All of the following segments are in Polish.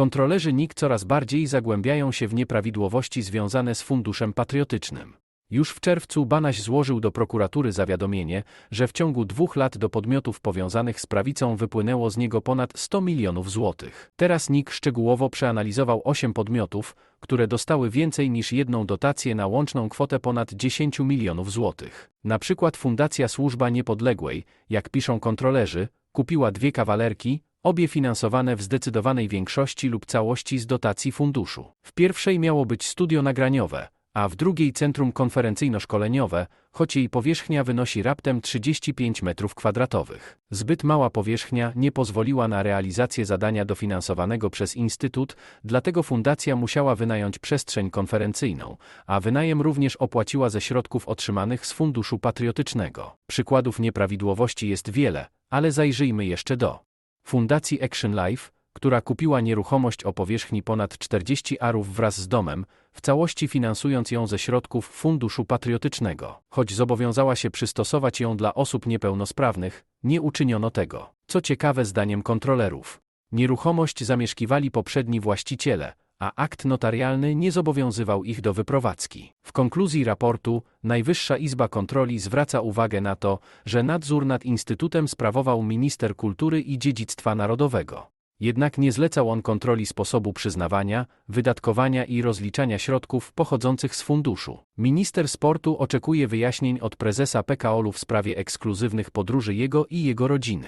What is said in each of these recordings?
Kontrolerzy NIK coraz bardziej zagłębiają się w nieprawidłowości związane z Funduszem Patriotycznym. Już w czerwcu Banaś złożył do prokuratury zawiadomienie, że w ciągu dwóch lat do podmiotów powiązanych z prawicą wypłynęło z niego ponad 100 milionów złotych. Teraz NIK szczegółowo przeanalizował 8 podmiotów, które dostały więcej niż jedną dotację na łączną kwotę ponad 10 milionów złotych. Na przykład Fundacja Służba Niepodległej, jak piszą kontrolerzy, kupiła dwie kawalerki, obie finansowane w zdecydowanej większości lub całości z dotacji funduszu. W pierwszej miało być studio nagraniowe, a w drugiej centrum konferencyjno-szkoleniowe, choć jej powierzchnia wynosi raptem 35 m2. Zbyt mała powierzchnia nie pozwoliła na realizację zadania dofinansowanego przez Instytut, dlatego fundacja musiała wynająć przestrzeń konferencyjną, a wynajem również opłaciła ze środków otrzymanych z Funduszu Patriotycznego. Przykładów nieprawidłowości jest wiele, ale zajrzyjmy jeszcze do Fundacji Action Life, która kupiła nieruchomość o powierzchni ponad 40 arów wraz z domem, w całości finansując ją ze środków Funduszu Patriotycznego. Choć zobowiązała się przystosować ją dla osób niepełnosprawnych, nie uczyniono tego. Co ciekawe zdaniem kontrolerów. Nieruchomość zamieszkiwali poprzedni właściciele, a akt notarialny nie zobowiązywał ich do wyprowadzki. W konkluzji raportu Najwyższa Izba Kontroli zwraca uwagę na to, że nadzór nad Instytutem sprawował minister kultury i dziedzictwa narodowego. Jednak nie zlecał on kontroli sposobu przyznawania, wydatkowania i rozliczania środków pochodzących z funduszu. Minister sportu oczekuje wyjaśnień od prezesa PKOL-u w sprawie ekskluzywnych podróży jego i jego rodziny.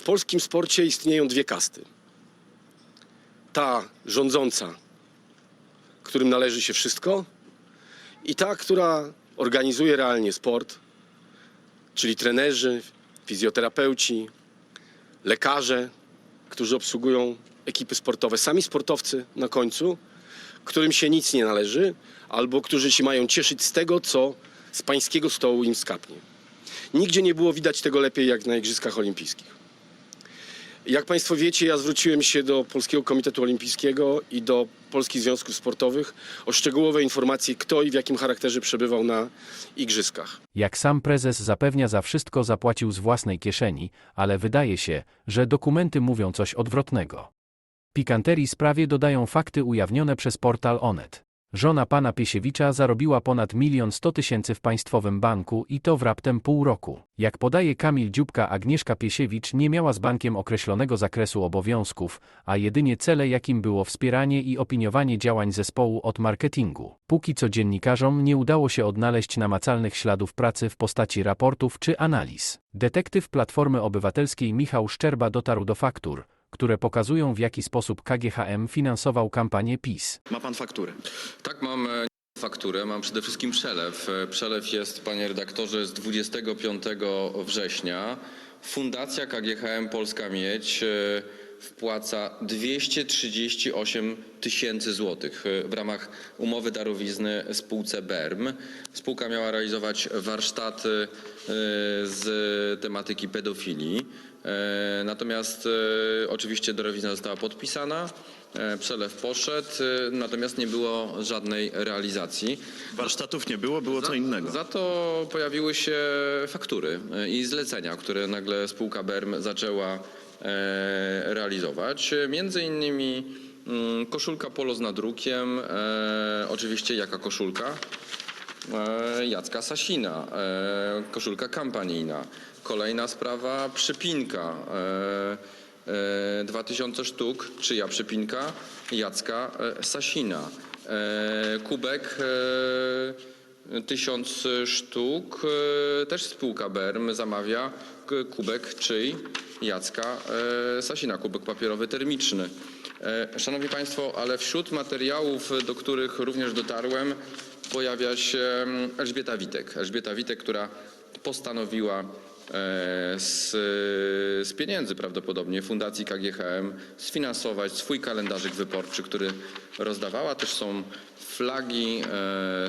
W polskim sporcie istnieją dwie kasty. Ta rządząca, którym należy się wszystko, i ta, która organizuje realnie sport, czyli trenerzy, fizjoterapeuci, lekarze, którzy obsługują ekipy sportowe, sami sportowcy na końcu, którym się nic nie należy, albo którzy się mają cieszyć z tego, co z pańskiego stołu im skapnie. Nigdzie nie było widać tego lepiej jak na Igrzyskach Olimpijskich. Jak Państwo wiecie, ja zwróciłem się do Polskiego Komitetu Olimpijskiego i do Polskich Związków Sportowych o szczegółowe informacje, kto i w jakim charakterze przebywał na Igrzyskach. Jak sam prezes zapewnia, za wszystko zapłacił z własnej kieszeni, ale wydaje się, że dokumenty mówią coś odwrotnego. Pikanterii sprawie dodają fakty ujawnione przez portal Onet. Żona pana Piesiewicza zarobiła ponad milion sto tysięcy w państwowym banku i to w raptem pół roku. Jak podaje Kamil Dziubka, Agnieszka Piesiewicz nie miała z bankiem określonego zakresu obowiązków, a jedynie cele, jakim było wspieranie i opiniowanie działań zespołu od marketingu. Póki co dziennikarzom nie udało się odnaleźć namacalnych śladów pracy w postaci raportów czy analiz. Detektyw Platformy Obywatelskiej Michał Szczerba dotarł do faktur, które pokazują w jaki sposób KGHM finansował kampanię PiS. Ma pan fakturę. Tak, mam e, fakturę, mam przede wszystkim przelew. E, Przelew jest, panie redaktorze, z 25 września. Fundacja KGHM Polska Miedź e, wpłaca 238 tysięcy złotych e, w ramach umowy darowizny spółce BERM. Spółka miała realizować warsztaty e, z tematyki pedofilii. E, Natomiast oczywiście darowizna została podpisana, przelew poszedł, natomiast nie było żadnej realizacji. Warsztatów nie było, było co innego. Za to pojawiły się faktury i zlecenia, które nagle spółka BERM zaczęła realizować. E, Między innymi mm, koszulka polo z nadrukiem, e, oczywiście jaka koszulka? E, Jacka Sasina, koszulka kampanijna. Kolejna sprawa, przypinka. E, e, 2000 sztuk, czyja przypinka? Jacka Sasina. Kubek e, 1000 sztuk, też spółka BERM zamawia kubek czyj? Jacka e, Sasina, kubek papierowy termiczny. E, Szanowni Państwo, ale wśród materiałów, do których również dotarłem, pojawia się mm, Elżbieta Witek. Elżbieta Witek, która postanowiła e, z, z pieniędzy prawdopodobnie Fundacji KGHM sfinansować swój kalendarzyk wyborczy, który rozdawała. Też są flagi,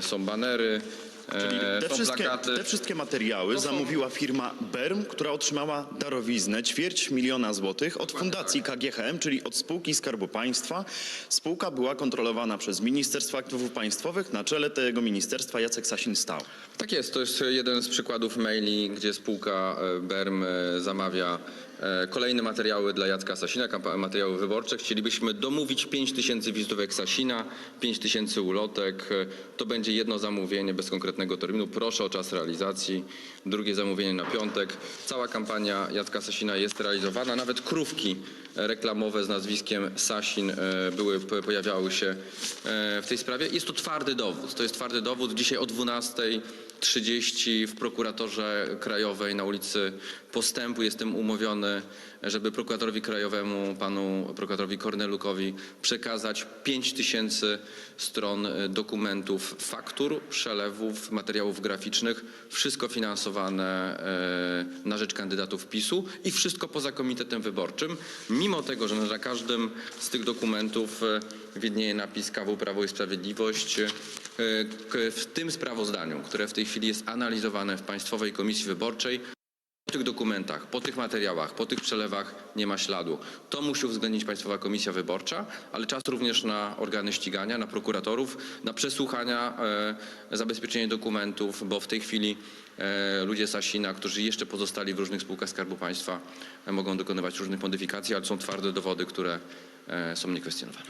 są banery, e, Te są wszystkie, plakaty. te wszystkie materiały zamówiła firma BERM, która otrzymała darowiznę ćwierć miliona złotych od Fundacji KGHM, czyli od spółki Skarbu Państwa. Spółka była kontrolowana przez Ministerstwo Aktywów Państwowych. Na czele tego ministerstwa Jacek Sasin stał. Tak jest, to jest jeden z przykładów maili, gdzie spółka e, BERM e, zamawia e, kolejne materiały dla Jacka Sasina, kampa- materiały wyborcze. Chcielibyśmy domówić 5 tysięcy wizytówek Sasina, 5 tysięcy ulotek. E, To będzie jedno zamówienie bez konkretnego terminu. Proszę o czas realizacji. Drugie zamówienie na piątek. Cała kampania Jacka Sasina jest realizowana. Nawet krówki reklamowe z nazwiskiem Sasin e, były, po- pojawiały się e, w tej sprawie. Jest to twardy dowód. To jest twardy dowód. Dzisiaj o 12.30 w prokuratorze krajowej na ulicy Postępu jestem umówiony, żeby prokuratorowi krajowemu, panu prokuratorowi Kornelukowi przekazać 5 tysięcy stron e, dokumentów, faktur, przelewów, materiałów graficznych. Wszystko finansowane e, na rzecz kandydatów PiSu i wszystko poza komitetem wyborczym. Mimo tego, że na każdym z tych dokumentów e, widnieje napis KW Prawo i Sprawiedliwość, e, w tym sprawozdaniu, które w tej chwili jest analizowane w Państwowej Komisji Wyborczej, po tych dokumentach, po tych materiałach, po tych przelewach nie ma śladu. To musi uwzględnić Państwowa Komisja Wyborcza, ale czas również na organy ścigania, na prokuratorów, na przesłuchania, e, zabezpieczenie dokumentów, bo w tej chwili e, ludzie Sasina, którzy jeszcze pozostali w różnych spółkach Skarbu Państwa, e, mogą dokonywać różnych modyfikacji, ale są twarde dowody, które e, są niekwestionowane.